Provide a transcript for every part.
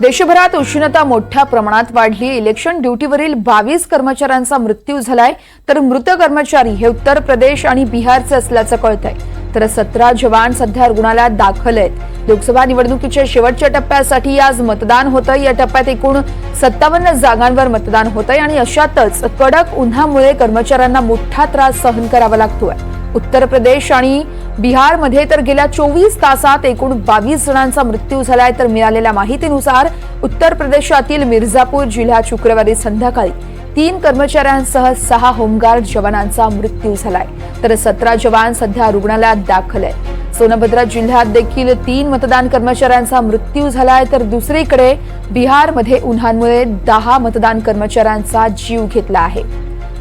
देशभरात उष्णता मोठ्या प्रमाणात वाढली. इलेक्शन ड्युटीवरील बावीस कर्मचाऱ्यांचा मृत्यू झालाय. तर मृत कर्मचारी हे उत्तर प्रदेश आणि बिहारचे असल्याचं कळतंय. तर सतरा जवान सध्या रुग्णालयात दाखल आहेत. लोकसभा निवडणुकीच्या शेवटच्या टप्प्यासाठी आज मतदान होतं या टप्प्यात एकूण सत्तावन्न जागांवर मतदान होतंय आणि अशातच कडक उन्हामुळे कर्मचाऱ्यांना मोठा त्रास सहन करावा लागतोय. उत्तर प्रदेश आणि बिहारमध्ये तर गेल्या चोवीस तासात एकूण बावीस जणांचा मृत्यू झालाय. तर मिळालेल्या माहितीनुसार उत्तर प्रदेशातील मिर्झापूर जिल्ह्यात शुक्रवारी संध्याकाळी तीन कर्मचाऱ्यांसह सहा होमगार्ड जवानांचा मृत्यू झालाय. तर सतरा जवान सध्या रुग्णालयात दाखल आहे सोनभद्रा जिल्ह्यात देखील तीन मतदान कर्मचाऱ्यांचा मृत्यू झालाय. तर दुसरीकडे बिहारमध्ये उन्हांमुळे दहा मतदान कर्मचाऱ्यांचा जीव घेतला आहे.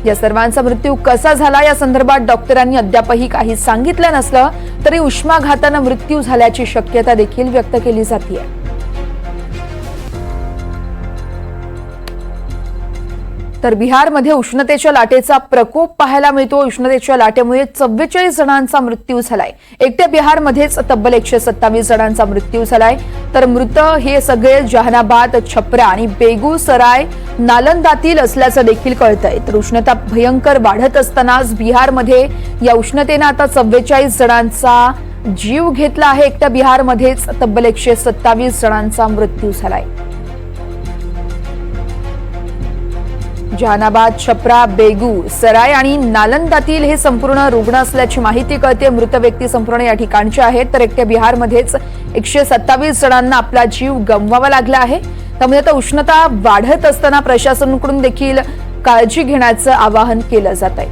या सर्वांचा मृत्यू कसा झाला? या संदर्भात डॉक्टरांनी अद्यापही काही सांगितलं नसलं तरी उष्माघातानं मृत्यू झाल्याची शक्यता देखील व्यक्त केली जाते तर बिहारमध्ये उष्णतेच्या लाटेचा प्रकोप पाहायला मिळतो. उष्णतेच्या लाटेमुळे चव्वेचाळीस जणांचा मृत्यू झालाय. एकट्या बिहारमध्येच तब्बल एकशे सत्तावीस जणांचा मृत्यू झालाय. तर मृत हे सगळे जहानाबाद छपरा आणि बेगुसराय नालंदातील असल्याचं देखील कळतंय. तर उष्णता भयंकर वाढत असतानाच बिहारमध्ये या उष्णतेनं आता चव्वेचाळीस जणांचा जीव घेतला आहे. एकट्या बिहारमध्येच तब्बल एकशे सत्तावीस जणांचा मृत्यू झालाय. जहानाबाद छपरा बेगू सराय आणि नालंदातील हे संपूर्ण रुग्ण असल्याची माहिती कळते मृत व्यक्ती संपूर्ण या ठिकाणचे आहेत. तर एकट्या बिहारमध्येच एकशे सत्तावीस जणांना आपला जीव गमवावा लागला आहे. त्यामुळे आता उष्णता वाढत असताना प्रशासनाकडून देखील काळजी घेण्याचं आवाहन केलं जात आहे.